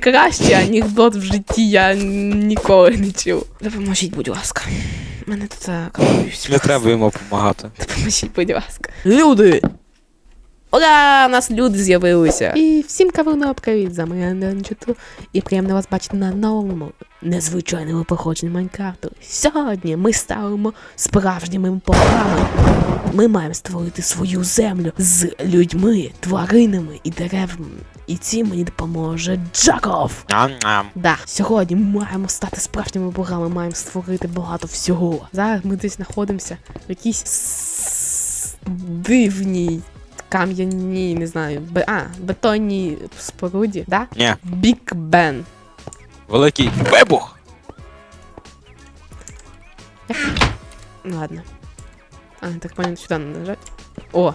Кращий анекдот в житті я ніколи не чув. Допоможіть, будь ласка. Мене тут закопують. Не треба йому допомагати. Допоможіть, будь ласка. Люди! Ура! У нас люди з'явилися! І всім кавуно привіт, за мене чуту. І приємно вас бачити на новому незвичайному походженні Майнкрафту. Сьогодні ми ставимо справжніми програмами. Ми маємо створити свою землю з людьми, тваринами і деревами. І цим мені допоможе Джаков. Ням-ням. Да, сьогодні ми маємо стати справжніми богами, маємо створити багато всього. Зараз ми десь знаходимося в якійсь дивній кам'яній, не знаю, бе- а, бетонній споруді, да? Ні, Біг Бен. великий вибух. Ну ладно. А, так понял, сюда надо нажать. О!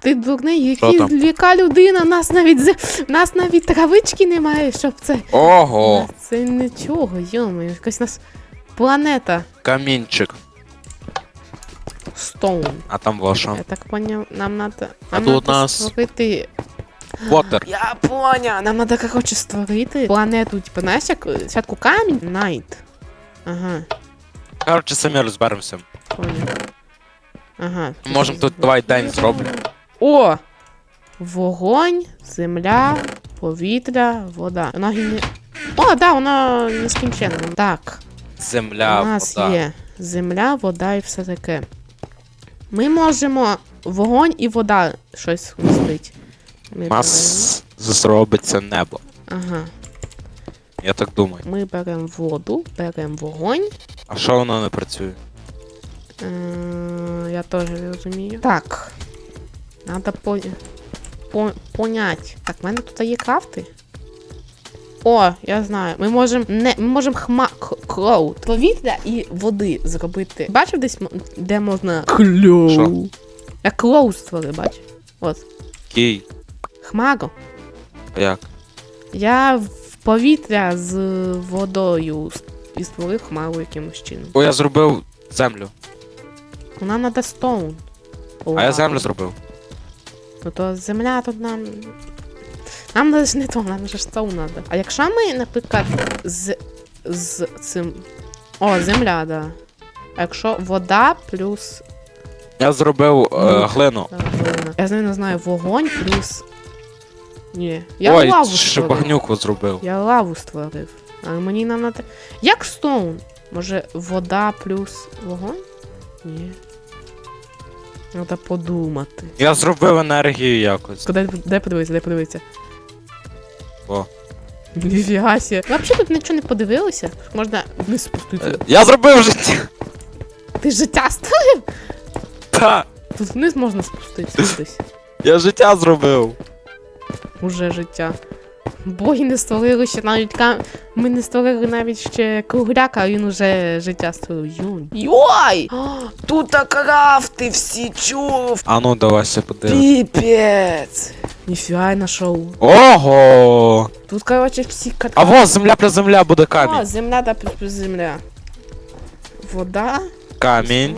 Ти дурний, які, там? яка людина, нас навіть з- нас навіть травички немає, щоб це. Ого. Це нічого, йомо, якась у нас планета Камінчик. Стоун. А там ваша. Я так поняв, нам надо. А Нам тут надо нас- створити. Вотер. Я поняв, нам надо, коротше, створити планету, типу, знаєш, як е, спочатку камінь, найт. Ага, Коротше, самі розберемося. поняв. Ага. Можемо тут давай день зроблю. О! Вогонь, земля, повітря, вода. Вона гіне... О, да, вона нескінченна. Так, Земля, у нас вода. є земля, вода і все таке. Ми можемо вогонь і вода щось вмістити. У нас зробиться небо. Ага. Я так думаю. Ми беремо воду, беремо вогонь. А що воно не працює? Я теж не розумію. Так. Надо по... По... понять. Так, в мене тут є крафти. О, я знаю. Ми можемо не ми можемо хма клоуд. Повітря і води зробити. Бачив десь де можна клоу. Я клоуд створив, бач? От. Кій. Хмару. Як? Я в повітря з водою і створив хмару якимось чином. О, я зробив землю. Нам треба стоун. А я землю зробив. Ну то земля тут нам. Нам навіть не то, нам же стоун треба. А якщо ми, наприклад, з, з цим. О, земля, да. А якщо вода плюс. Я зробив Ну. е, глину. Та, глина. Я знаю, не знаю, вогонь плюс. Ні. Я Ой, лаву ще створив. багнюку зробив. Я лаву створив. А мені нам надо. Як стоун? Може, вода плюс вогонь? Ні. Треба подумати. Я зробив енергію якось. Куди де подивитися, де подивитися? О. Ніфіга сі. Взагалі тут нічого не подивилися. Можна вниз спуститися. Е, Я зробив життя. Ти життя створив? Та, Тут вниз можна спуститися кудись. я життя зробив. Уже життя. Боги не створили ще навіть кам... Ми не створили навіть ще кругляка, а він уже життя створив. Йой! Йой! Тут крафти всі чув! А ну давайся подивимось. Піпець! Ніфіга я нашов. Ого! Тут, короче, всі кат... А во, земля плюс земля буде О, камінь. земля да плюс плюс земля. Вода. Камінь.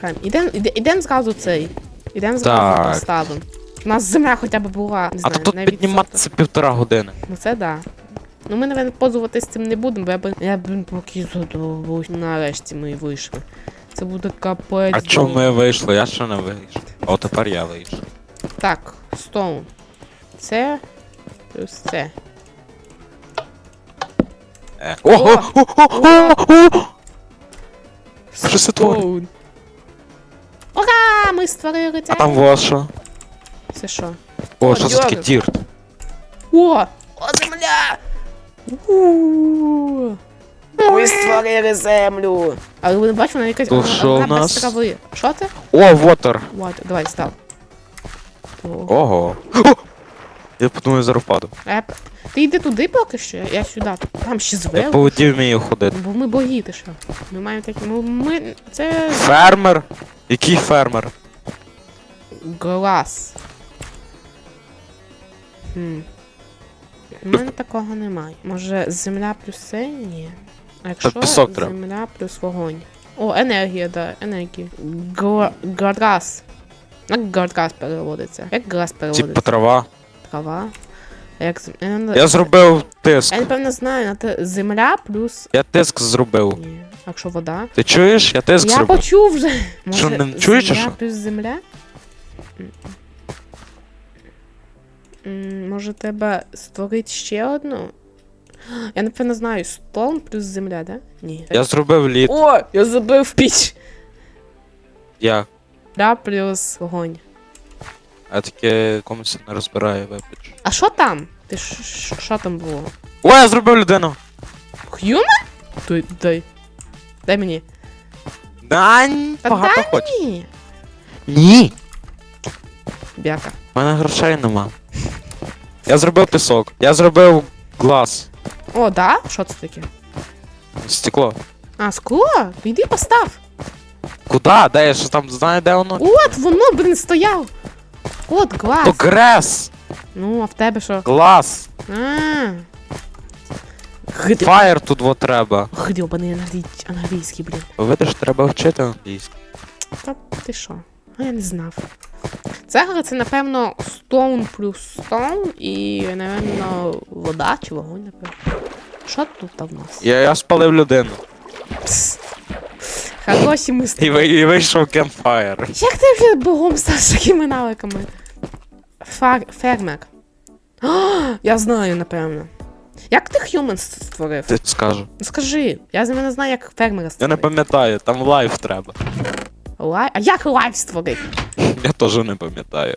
Камінь. Ідем, іде- ідем зразу цей. Ідем зразу Так. поставимо. У нас земля хоча б була. Не А знаю, то тут навіть підніматися півтора години. Ну це да. Ну ми, напевно, позуватись цим не будемо, бо я б. Я б поки задовбусь. Нарешті ми вийшли. Це буде капець. А чому ми вийшли? Я ще не вийшов. О, тепер я вийшов. Так, стоун. Це. Плюс це. Е. Ого! Що це творить? Ура! Ми створили це. А там во що? Це що? О, що це таке дірт? О! О, земля! У-у-у. Ми створили землю. Але ви не бачите, вона якась То вона- що вона без нас? трави. Що це? О, вотер. Вот, давай, став. О. Ого. Я подумаю, зараз впаду. Еп. Ти йди туди поки що, я сюди. Там ще Я по вмію ходити. Бо ми боги, ти що? Ми маємо такі. Ми, ми. Це Фермер? Який фермер? глаз. Хм. У мене такого немає. Може земля плюс це? Ні. А якщо пісок треба. земля плюс вогонь. О, енергія, да, енергія. Гаргаз. Як гаргаз переводиться? Як газ переводиться? Типа трава. Трава. Як зем... я, не- Я зробив тиск. я напевно знаю, на земля плюс. Я тиск зробив. Ні. А якщо вода? Ти чуєш? Я тиск Я зробив. почув вже. Може, Що, не чуєш, земля що? плюс земля? Може, треба створити ще одну? Я напевно знаю, стол плюс земля, да? Ні. Я зробив лід. О, я забив піч. Як? Да, плюс вогонь. А таке комусь не розбирає, вибач. А що там? Ти що- там було? О, я зробив людину! Х'юман? Дай, дай. Дай мені. Дань! Та Багато дай хоч. Ні. Ні! Бяка. У мене грошей нема. Я зробив пісок. Я зробив глаз. О, да? Що це таке? Стекло. А, скло? Іди постав. Куда? Де я що там знаю, де воно? От, воно, блін, стояв. От, То глаз. грес! Ну, а в тебе що? Глаз! А. Гид... Фаєр тут во треба. Грьобаний англій... англійський, блін. Видиш, треба вчити англійську. Та ти що? А я не знав. Цегла це, напевно, stone плюс stone і, напевно, вода чи вогонь, напевно. Що тут в нас? Я, я спалив людину. Пс. Хороші ми І, ви- і вийшов кемпфаєр. Як ти вже богом став з такими навиками? Фар... Фермер. О, я знаю, напевно. Як ти Human створив? Ти скажу. Скажи, я з мене знаю, як фермера Я не створив. пам'ятаю, там лайф треба. Лай... А як лайф створив? Я теж не пам'ятаю.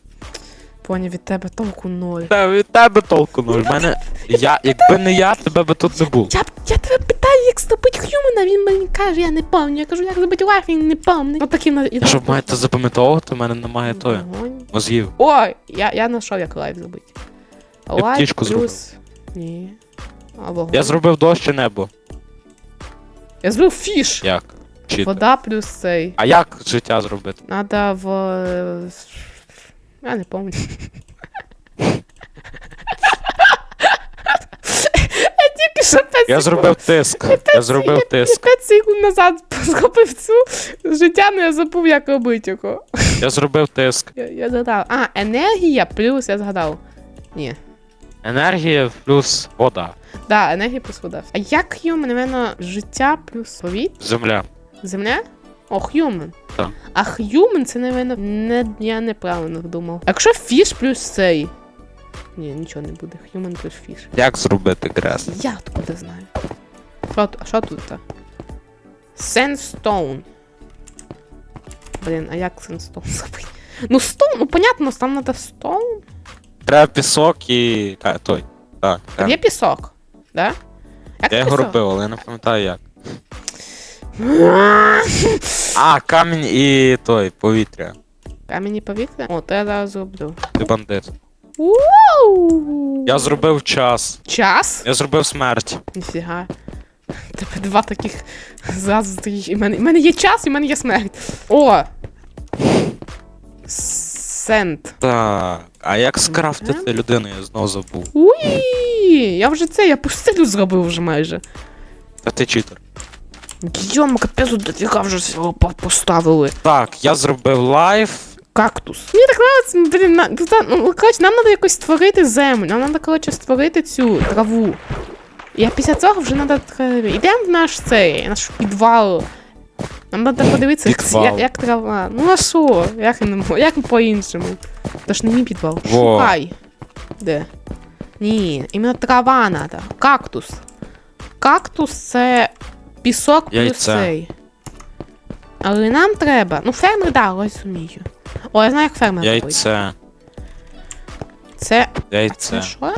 Поня, від тебе толку ноль. Та від тебе толку нуль. В мене. Я, якби не я, тебе би тут не було. Я, я тебе питаю, як зробити Хьюмана, він мені каже, я не пам'ятаю. Я кажу, як зробити лайф, він не пам'ятає. Ну такі на... Якщо б маєте запам'ятовувати, в мене немає тої. Вогонь. Мозгів. Ой, я, я знайшов, як лайф зробити. Лайф птічку плюс... Ні. А вогонь. Я зробив дощ і небо. Я зробив фіш. Як? Чити. Вода плюс цей. А як життя зробити? Надо в. е, Я не пам'ятаю. Я тільки що 5 Я зробив тиск. Я зробив тиск. 5 секунд назад схопив цю життя, але я забув, як робити його. Я зробив тиск. Я, я згадав. А, енергія плюс я згадав. Ні. Енергія плюс вода. Да, енергія плюс вода. А як human, напевно, життя плюс повітря? Земля. Земля? О, human. Так. А human це, напевно, не, я неправильно думав. А якщо fish плюс цей? Ні, нічого не буде. Human плюс fish. Як зробити грес? Я откуда знаю. Що, а що тут? Sandstone. Блін, а як sandstone зробити? Ну, stone, ну понятно, там треба stone. Треба пісок і. Ка- той. Так. Там є пісок, да? Як Я його пісок? робив, але я не пам'ятаю як. А, камінь і той, повітря. Камінь і повітря? О, то я зараз зроблю. Ти бандит. Ууу! Я зробив час. Час? Я зробив смерть. Ніфіга. Тебе два таких зразу стоїть. І в мене, в мене є час, і в мене є смерть. О! Сент. Так. А як скрафтити людину, я знову забув. Уї! Я вже це, я пустелю зробив вже майже. Та ти читер. Йома, капець, дофіга вже всього по- поставили. Так, я зробив лайф. Кактус. Мені так нравиться, блін, на, ну, та- ну, коротше, нам треба якось створити землю, нам треба, коротше, створити цю траву. І після цього вже треба траві. Йдемо в наш цей, наш підвал. Нам треба подивитися, як, Підвал. як, як трава. Ну а що? Як, не як по-іншому? То ж не мій підвал. Во. Шукай. Де? Ні, іменно трава треба. Кактус. Кактус це пісок плюс цей. Але нам треба. Ну, фермер, да, розумію. О, я знаю, як фермер робить. Яйце. Це. Це Яйце. що?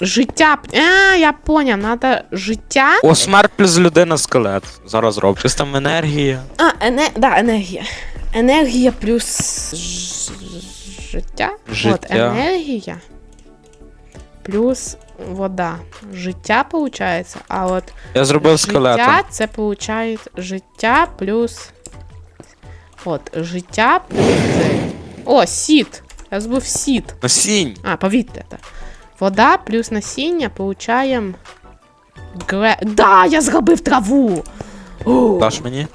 Життя. А, я поняв, надо життя. О, смерть плюс людина скелет. Зараз роблю. Щось там енергія. А, ене... да, енергія. Енергія плюс ж- життя. От, Життя. енергія. плюс вода. Життя получається, а от Я зробив скелета. життя це получає життя плюс. От, життя плюс. О, сіт. Я збив сіт. Насінь. А, повітря. так. Вода плюс насіння получаємо. Гре... Да, я зробив траву! О! Даш мені?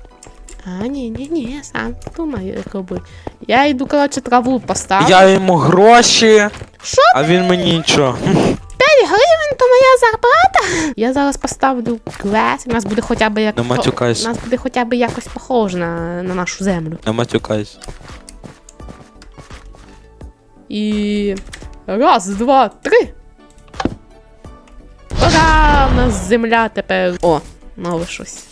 А, ні, ні, ні, сам думаю, як робити. Я йду, коротше, траву поставлю. Я йому гроші, Що? а він мені нічого. 5 гривень, то моя зарплата. Я зараз поставлю глес, і нас буде хоча б як Не матюкайся. у нас буде хоча б якось похоже на, на нашу землю. Не матюкайся. І. Раз, два, три. Ура! У нас земля тепер. О, нове щось.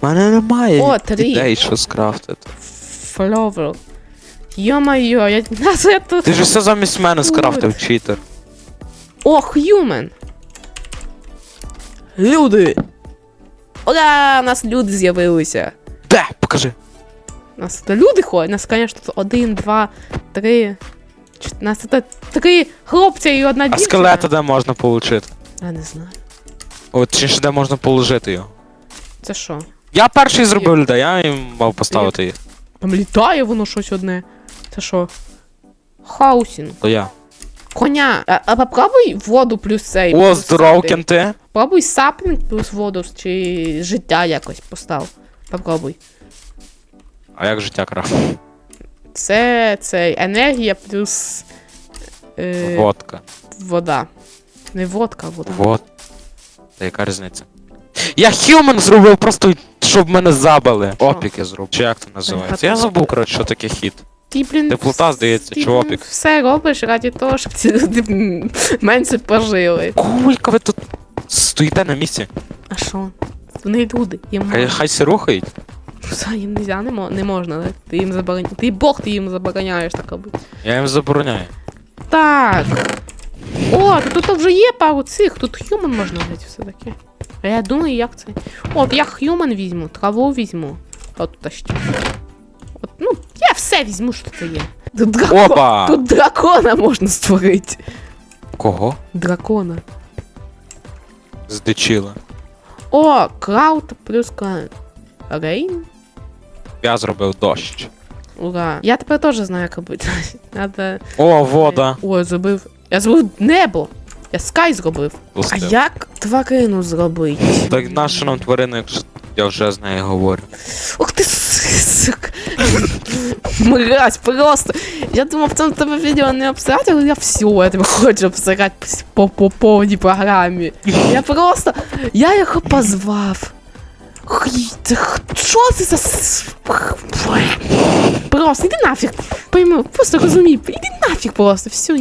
У мене немає О, три. ідей, що скрафтити. Фловер. Йо-моє, я. Ти ж все замість мене скрафтив, читер. О, х'юмен. Люди. Ура! У нас люди з'явилися. Де? Покажи. У нас тут люди ходять. У нас, звісно, тут один, два, три. чот- У нас тут три хлопця і одна А дівчина. скелета де можна получити? Я не знаю. От чи ж де можна положити його? Це що? Я перший зробив людей, я їм мав поставити їх. Там літає воно щось одне. Це що? Хаусінг. То я. Коня. А, а попробуй воду плюс цей. О, плюс здоров, саплінг. кенти. Попробуй саплінг плюс воду чи життя якось постав. Попробуй. А як життя крафт? Це цей енергія плюс е, Водка. вода. Не водка, а вода. Вот. Та яка різниця? Я хьюман зробив просто, щоб мене забили. Опік я зробив. Чи як це називається? Я забув, коротше, що таке хіт. Ти, блін, Теплота, здається, ти, блін. Все робиш раді того, щоб ці люди менше пожили. Кулька ви тут стоїте на місці. А що? Вони люди, їм Хай, можна. хай се рухають. Все, їм нельзя, не, мо- не можна, так? Ти їм забороняєш. Ти Бог, ти їм забороняєш так робити. Я їм забороняю. Так. О, тут вже є пару цих, тут хьюман можна взяти все-таки. А я думаю, як це. От я хьюман візьму, траву візьму. От тут ще. Ну, я все візьму, що тут є. Тут, дракон, Опа! тут дракона можна створити. Кого? Дракона. Здичила. О, крауд плюс клауд. Рейн? Я зробив дощ. Ура. Я тепер теж знаю, як робити. Надо... О, вода. О, я зробив. Я зробив небо. Я скай зробив. А як тварину зробити? Так нащо нам тварина, якщо я вже з нею говорю. Ух ти, сука. Мразь, просто. Я думав, в цьому тебе відео не обсирати, але я все, я тебе хочу обсирати по, по повній програмі. Я просто. Я його позвав. Що це за. Просто, іди нафіг. Пойми, просто розумій, іди нафіг просто, все, я,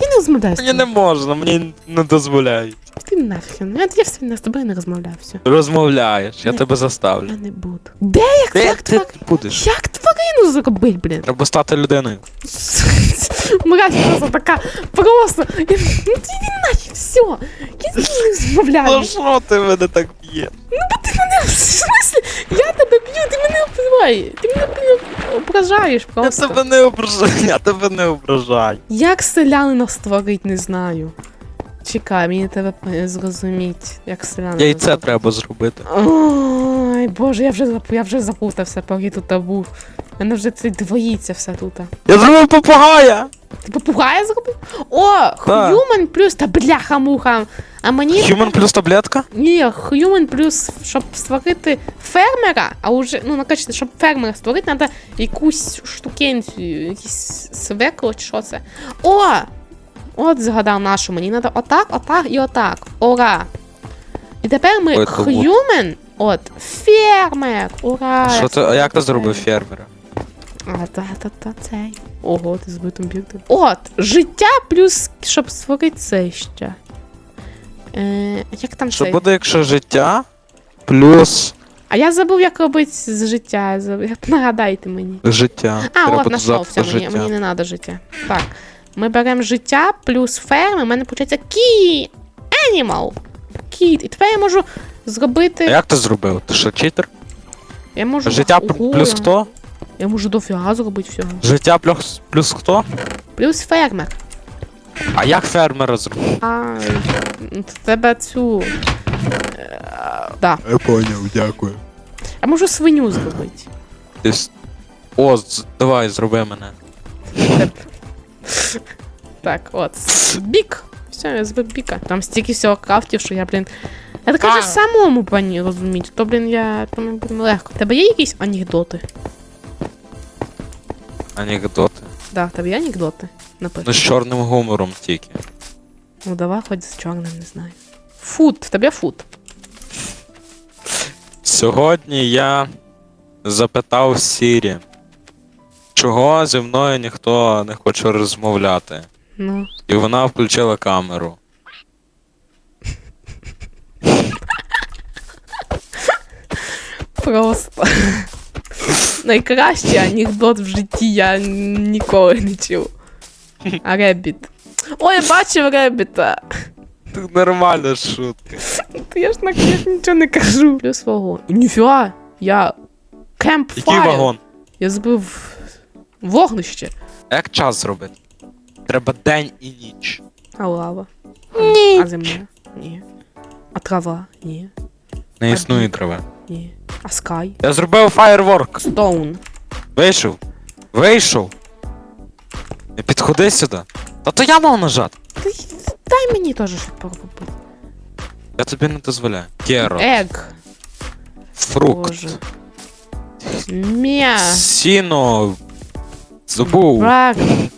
я не розмовляю Мені не можна, мені не дозволяють. Іди нафіг, я, я все, з тобою не розмовляю, все. Розмовляєш, я Ні. тебе заставлю. Я не буду. Де як, Ти, як, ти твар... будеш. як тварину зробити, блін? Треба стати людиною. Мразь просто така, просто. Ну іди нахер, все. Я з ним не розмовляю. Ну що ти мене так б'є? Ти мене, в смислі, я тебе б'ю, ти мене обзивай. Ти мене, ображаєш Я просто. тебе не ображаю, я тебе не ображаю. Як селянина створить, не знаю. Чекай, мені тебе е, зрозуміти, як селянина. Яйце зробити. треба зробити. Ой, боже, я вже я вже запутався, поки тут був. Мене вже це двоїться все тут. Я зробив попугая! Ти попугая зробив? О, х'юман плюс та бляха-муха. А мені. Human плюс таблетка? Ні, х'юман плюс, щоб створити фермера, а уже, ну, накачати, щоб фермера створити, треба якусь штукенцію, якийсь свекло чи що це. О! От згадав нашу, мені треба отак, отак і отак. Ура! І тепер ми Ой, х'юман, от, фермер! Ура! Що ти, а як ти зробив фермера? А, та, та, та, цей. Ого, ти збив комп'ютер. От, життя плюс, щоб створити це ще. Е, як там Що цей? буде, якщо життя плюс А я забув, як робити з життя. я забув. Нагадайте мені. життя? А, Треба от додати все, мені, життя. мені не треба життя. Так. Ми беремо життя плюс ферми, у мене виходить кі. Animal. Кіт. І тепер я можу зробити. А як ти зробив? Ти що, читер? Я можу. Життя Ого, плюс я- хто? Я можу дофіга зробити всього. Життя плюс, плюс хто? Плюс фермер. А як фермера зробити? А, тебе цю. е, Да. Я поняв, дякую. А можу свиню зробити. Ти... с- О, з- давай, зроби мене. Так, от. Бік. Все, я збив біка. Там стільки всього крафтів, що я, блін. Я так А. кажу самому пані розуміти, то, блін, я тому блін, легко. Тебе є якісь анекдоти? Анекдоти. Да, в тебе є анекдоти? Ну, з чорним гумором тільки. Ну давай хоч з чорним, не знаю. Фуд, в тебе фуд. Сьогодні я запитав Сірі, чого зі мною ніхто не хоче розмовляти. Ну. І вона включила камеру. Просто. Найкращий анекдот в житті я ніколи не чув. А Ребіт. Ой, я бачив Ребіта. Тут нормальна шутка. Я ж на я нічого не кажу. Плюс вагон. Ніфіга, я кемп Який вагон? Я збив вогнище. А Як час зробити? Треба день і ніч. А лава? Ні. А земля? Ні. А трава? Ні. Не існує бік? трави. Ні. А скай? Я зробив фаєрворк. Стоун. Вийшов. Вийшов. Не підходи сюди. Та то я мав нажати. Ти дай мені теж поробити. Я тобі не дозволяю. Керо. Ег. Фрукт. Боже. Мя. Сіно. Забув. Правильно.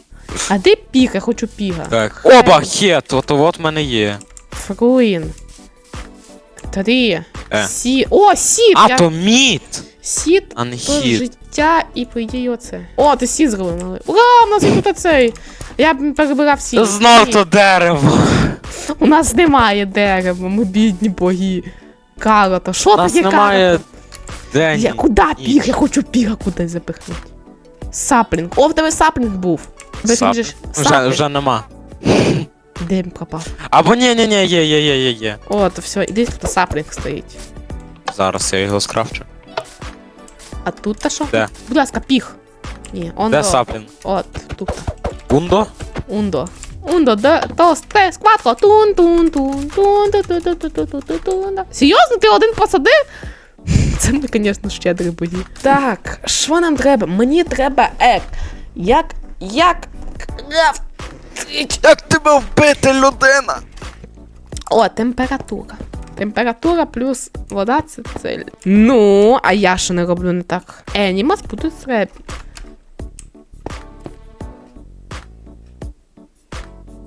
А де піг? Я хочу піга. Так. Оба, хет, от от в мене є. Фруін. Три. Е. Сі. О, сіт! А то міт, Сіт а не то хіт. життя і по ідеї оце. О, ти сіт зробив. Ура, у нас є тут оцей. Я б перебирав сіт. Та знов Ні. то дерево. У нас немає дерева, ми бідні боги. Карота, що У нас таке немає день. Я, куди піг? Я хочу піга кудись запихнути. Саплінг. О, в тебе саплінг був. Ж Сап- Вже, саплінг. вже нема. Де він пропав? Або ні, ні, ні, є, є, є, є, є. О, то все, іди тут саплінг стоїть. Зараз я його скрафчу. А тут та що? Де? Будь ласка, піг. Ні, он Де саплінг? От, тут. Бундо? Ундо. Ундо, де, dos, tres, cuatro, тун, тун, тун, тун, тун, тун, тун, тун, тун, тун, тун, тун. Серйозно, ти один посадив? Це ми, звісно, щедрі буді. Так, що нам треба? Мені треба ек. Як, як, крафтить. Як тебе вбити, людина? О, температура. Температура плюс вода це цель. Ну, а я що не роблю не так. Енімас будуть реп.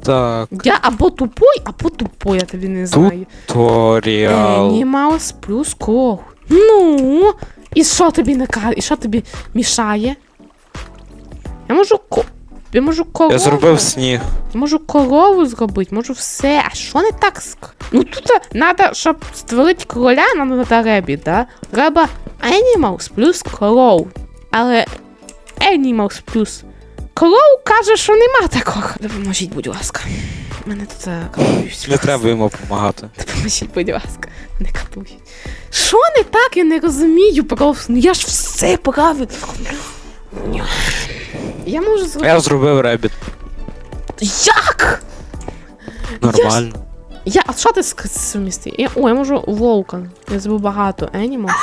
Так, Я або тупой, або тупой, я тобі не знаю. туторіал. Енімаус плюс ког. Ну, і що тобі не каже? І що тобі мішає? Я можу ко. Я можу корову. Я зробив сніг. Я можу корову зробити, можу все. А що не так? з к- Ну тут треба, щоб створити короля, нам треба ребі, да? Треба Animals плюс коров. Але Animals плюс коров каже, що нема такого. Допоможіть, будь ласка. Мене тут е, катують. Не треба йому допомагати. Допоможіть, будь ласка. Не катують. Що не так, я не розумію просто. Ну я ж все правильно. Я можу зробити. Я зробив ребіт. Як? Нормально. Я, а що ти ск- сумісти? Я, о, я можу вовка. Я забув багато енімал.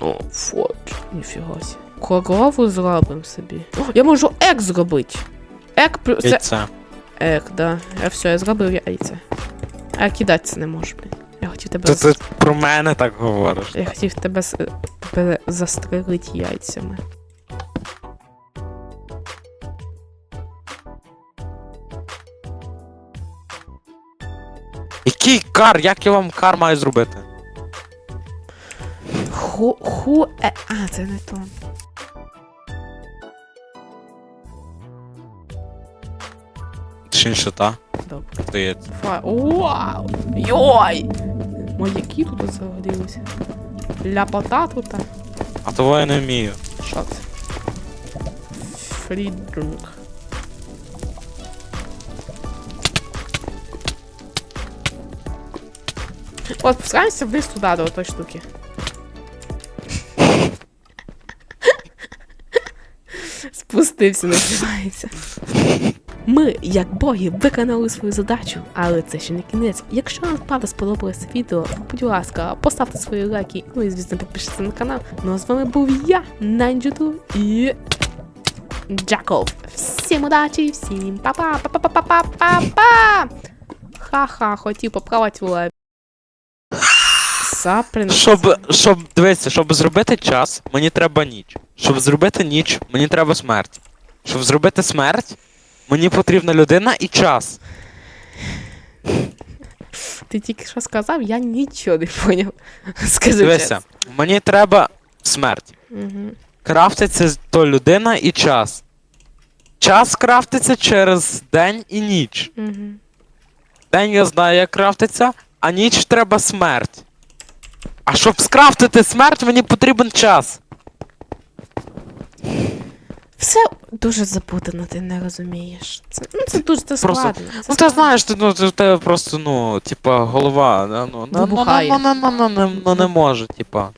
О, фок, ніфіга сі. Корову зробимо собі. О, я можу ек зробити. Ек плюс. Це Яйце. ек, да. Я все, я зробив яйце. А я кидати це не можу, блін. Я хотів тебе. З- ти про мене так говориш. Я хотів тебе, тебе застрелити яйцями. Який кар? Як я вам кар маю зробити? Ху, ху, е, а, це не то. Точніше, та. Добре. Здається. Фа... Вау! Йой! Маяки тут загорілися. Ляпота тут. А того я не вмію. Що це? Фрідрунг. От, спускаємося вниз туди, до тої штуки. Спустився, називається. Ми, як боги, виконали свою задачу, але це ще не кінець. Якщо вам правда сподобалося відео, будь ласка, поставте свої лайки, ну і звісно підпишіться на канал. Ну а з вами був я, Нанджуту і. Джаков. Всім удачі, всім па-па, па-па-па-па-па-па! Ха-ха, хотів поправити лайк. Саприн. Щоб, щоб, дивіться, щоб зробити час, мені треба ніч. Щоб зробити ніч, мені треба смерть. Щоб зробити смерть, мені потрібна людина і час. Ти тільки що сказав, я нічого не поняв. Скажи Дивися, мені треба смерть. Угу. Крафтиться то людина і час. Час крафтиться через день і ніч. Угу. День я знаю, як крафтиться, а ніч треба смерть. А щоб скрафтити смерть, мені потрібен час. Все дуже запутано, ти не розумієш. Це, ну, це дуже це Просто- складно. це Ну ти складно. знаєш, ти, ну, ти- в тебе просто, ну, типа, голова, ну, ну, ну, ну, Вибухає. ну, ну, ну, ну, ну, ну, не може, типа.